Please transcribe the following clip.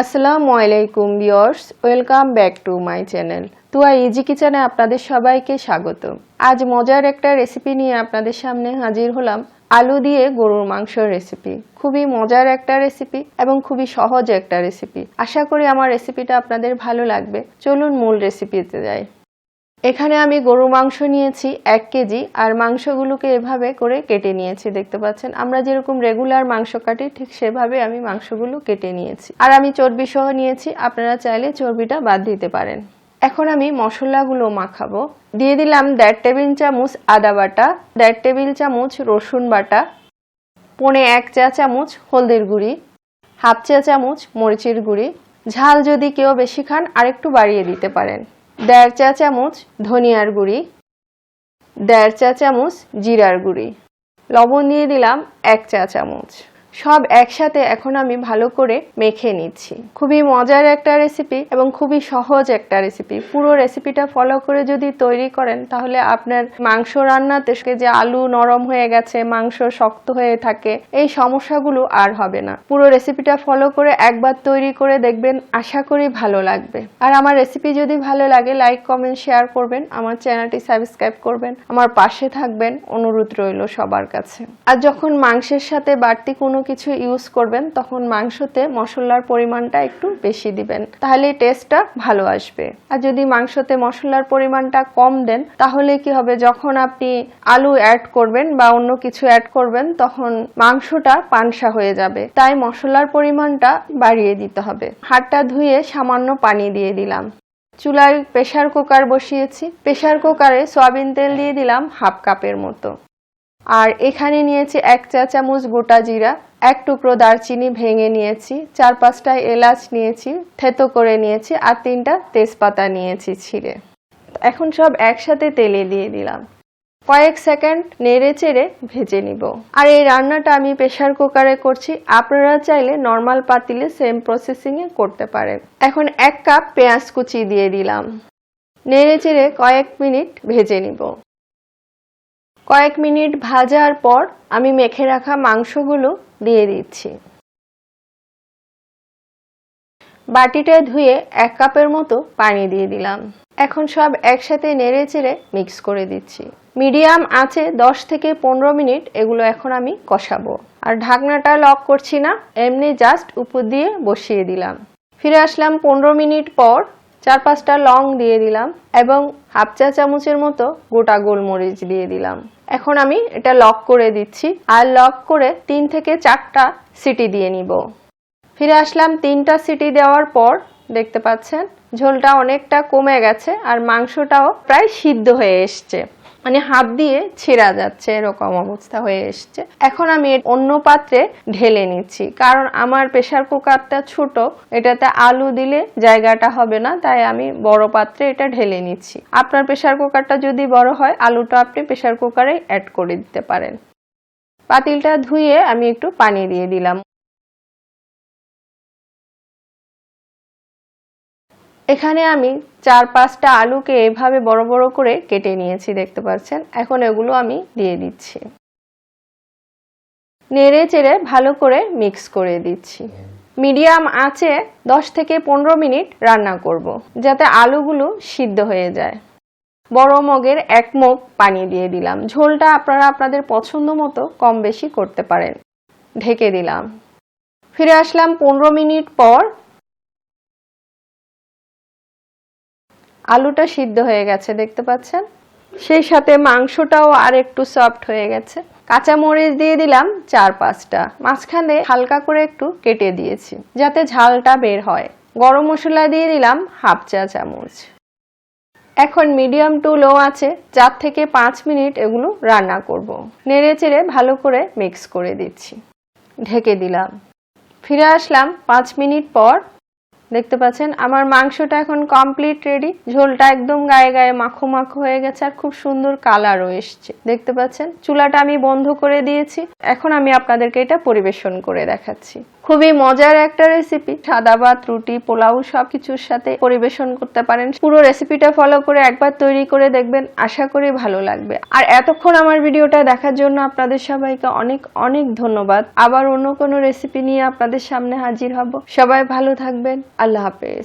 আসসালামু আলাইকুম viewers, welcome back to my channel. Tua easy কিচেনে আপনাদের সবাইকে স্বাগত। আজ মজার একটা রেসিপি নিয়ে আপনাদের সামনে হাজির হলাম, আলু দিয়ে গরুর মাংসের রেসিপি। খুবই মজার একটা রেসিপি এবং খুবই সহজ একটা রেসিপি। আশা করি আমার রেসিপিটা আপনাদের ভালো লাগবে। চলুন মূল রেসিপিতে যাই। এখানে আমি গরু মাংস নিয়েছি এক কেজি, আর মাংসগুলোকে এভাবে করে কেটে নিয়েছি, দেখতে পাচ্ছেন? আমরা যেরকম রেগুলার মাংস কাটি, ঠিক সেভাবে আমি মাংসগুলো কেটে নিয়েছি। আর আমি চর্বি সহ নিয়েছি, আপনারা চাইলে চর্বিটা বাদ দিতে পারেন। এখন আমি মশলাগুলো মাখাবো। দিয়ে দিলাম দেড় টেবিল চামচ আদা বাটা, দেড় টেবিল চামচ রসুন বাটা, পনে এক চা চামচ হলদির গুঁড়ি, হাফ চা চামচ মরিচের গুঁড়ি। ঝাল যদি কেউ বেশি খান, আরেকটু বাড়িয়ে দিতে পারেন। দেড় চা চামচ ধনিয়ার গুঁড়ি, দেড় চা চামচ জিরার গুঁড়ি। লবণ দিয়ে দিলাম এক চা চামচ। সব একসাথে এখন আমি ভালো করে মেখে নিচ্ছি। খুবই মজার একটা রেসিপি এবং খুবই সহজ একটা রেসিপি পুরো রেসিপিটা ফলো করে যদি তৈরি করেন, তাহলে আপনার মাংস রান্নাতে যে আলু নরম হয়ে গেছে, মাংস শক্ত হয়ে থাকে, এই সমস্যাগুলো আর হবে না। পুরো রেসিপিটা ফলো করে একবার তৈরি করে দেখবেন, আশা করি ভালো লাগবে। আর আমার রেসিপি যদি ভালো লাগে লাইক কমেন্ট শেয়ার করবেন, আমার চ্যানেলটি সাবস্ক্রাইব করবেন, আমার পাশে থাকবেন, অনুরোধ রইল সবার কাছে। আর যখন মাংসের সাথে বাড়তি কোনো কিছু ইউজ করবেন, তখন মাংসতে মশলার পরিমাণটা একটু বেশি দিবেন। তাহলে টেস্টটা ভালো আসবে। আর যদি মাংসতে মশলার পরিমাণটা কম দেন, তাহলে কি হবে? যখন আপনি আলু অ্যাড করবেন বা অন্য কিছু অ্যাড করবেন, তখন মাংসটা পানসা হয়ে যাবে। তাই মশলার পরিমাণটা বাড়িয়ে দিতে হবে। হাতটা ধুয়ে সামান্য পানি দিয়ে দিলাম। চুলায় প্রেশার কুকার বসিয়েছি। প্রেসার কুকারে সয়াবিন তেল দিয়ে দিলাম হাফ কাপের মতো। আর এখানে নিয়েছি এক চা চামচ গোটা জিরা, এক টুকরো দারচিনি ভেঙে নিয়েছি, চার পাঁচটা এলাচ নিয়েছি, থেতো করে নিয়েছি আর তিনটা তেজপাতা নিয়েছি ছিঁড়ে। এখন সব একসাথে তেলে দিয়ে দিলাম। কয়েক সেকেন্ড নেড়ে চেড়ে ভেজে নিব। আর এই রান্নাটা আমি প্রেসার কুকারে করছি। আপনারা চাইলে নর্মাল পাতিলে সেম প্রসেসিংয়ে করতে পারেন। এখন এক কাপ পেঁয়াজ কুচি দিয়ে দিলাম। নেড়ে চেড়ে কয়েক মিনিট ভেজে নিব। কয়েক মিনিট ভাজার পর আমি মেখে রাখা মাংসগুলো দিয়ে দিচ্ছি। বাটিটা ধুয়ে এক কাপের মতো পানি দিয়ে দিলাম। এখন সব একসাথে নেড়ে চেড়ে মিক্স করে দিচ্ছি। মিডিয়াম আছে দশ থেকে পনেরো মিনিট এগুলো এখন আমি কষাবো। আর ঢাকনাটা লক করছি না, এমনি জাস্ট উপর দিয়ে বসিয়ে দিলাম। ফিরে আসলাম পনেরো মিনিট পর চার পাঁচটা লং দিয়ে দিলাম এবং হাফ চা চামচের মতো গোটা গোলমরিচ দিয়ে দিলাম। এখন আমি এটা লক করে দিচ্ছি। আর লক করে তিন থেকে চারটা সিটি দিয়ে নিব। ফিরে আসলাম তিনটা সিটি দেওয়ার পর, দেখতে পাচ্ছেন, ঝোলটা অনেকটা কমে গেছে আর মাংসটাও প্রায় সিদ্ধ হয়ে এসছে। মানে হাত দিয়ে ছেঁড়া যাচ্ছে, এরকম অবস্থা হয়ে এসছে। এখন আমি অন্য পাত্রে ঢেলে নিচ্ছি। কারণ আমার প্রেশার কুকারটা ছোট, এটাতে আলু দিলে জায়গাটা হবে না, তাই আমি বড় পাত্রে এটা ঢেলে নিচ্ছি। আপনার প্রেশার কুকারটা যদি বড় হয়, আলুটা আপনি প্রেশার কুকারে অ্যাড করে দিতে পারেন। পাতিলটা ধুয়ে আমি একটু পানি দিয়ে দিলাম। এখানে আমি চার পাঁচটা আলুকে এভাবে বড় বড় করে কেটে নিয়েছি, দেখতে পাচ্ছেন? এখন এগুলো আমি দিয়ে দিচ্ছি। নেড়ে চেড়ে ভালো করে মিক্স করে দিচ্ছি। মিডিয়াম আছে দশ থেকে পনেরো মিনিট রান্না করব। যাতে আলুগুলো সিদ্ধ হয়ে যায়। বড় মগের এক মগ পানি দিয়ে দিলাম। ঝোলটা আপনারা আপনাদের পছন্দ মতো কম বেশি করতে পারেন। ঢেকে দিলাম। ফিরে আসলাম পনেরো মিনিট পর আলুটা সিদ্ধ হয়ে গেছে, দেখতে পাচ্ছেন? সেই সাথে মাংসটাও আর একটু সফট হয়ে গেছে। কাঁচা মরিচ দিয়ে দিলাম চার পাঁচটা। মাঝখানে হালকা করে একটু কেটে দিয়েছি, যাতে ঝালটা বের হয়। গরম মশলা দিয়ে দিলাম হাফ চা চামচ। এখন মিডিয়াম টু লো আছে, চার থেকে পাঁচ মিনিট এগুলো রান্না করব। নেড়ে চেড়ে ভালো করে মিক্স করে দিচ্ছি। ঢেকে দিলাম। ফিরে আসলাম পাঁচ মিনিট পর দেখতে পাচ্ছেন? আমার মাংসটা এখন কমপ্লিট রেডি ঝোলটা একদম গায়ে গায়ে মাখো মাখো হয়ে গেছে আর খুব সুন্দর কালারও এসছে। দেখতে পাচ্ছেন? চুলাটা আমি বন্ধ করে দিয়েছি। এখন আমি আপনাদেরকে এটা পরিবেশন করে দেখাচ্ছি। খুবই মজার একটা রেসিপি সাদা ভাত, রুটি, পোলাও সব কিছুর সাথে পরিবেশন করতে পারেন। পুরো রেসিপিটা ফলো করে একবার তৈরি করে দেখবেন। আশা করি ভালো লাগবে। আর এতক্ষণ আমার ভিডিওটা দেখার জন্য আপনাদের সবাইকে অনেক অনেক ধন্যবাদ। আবার অন্য কোনো রেসিপি নিয়ে আপনাদের সামনে হাজির হব। সবাই ভালো থাকবেন। আল্লাহ হাফেজ।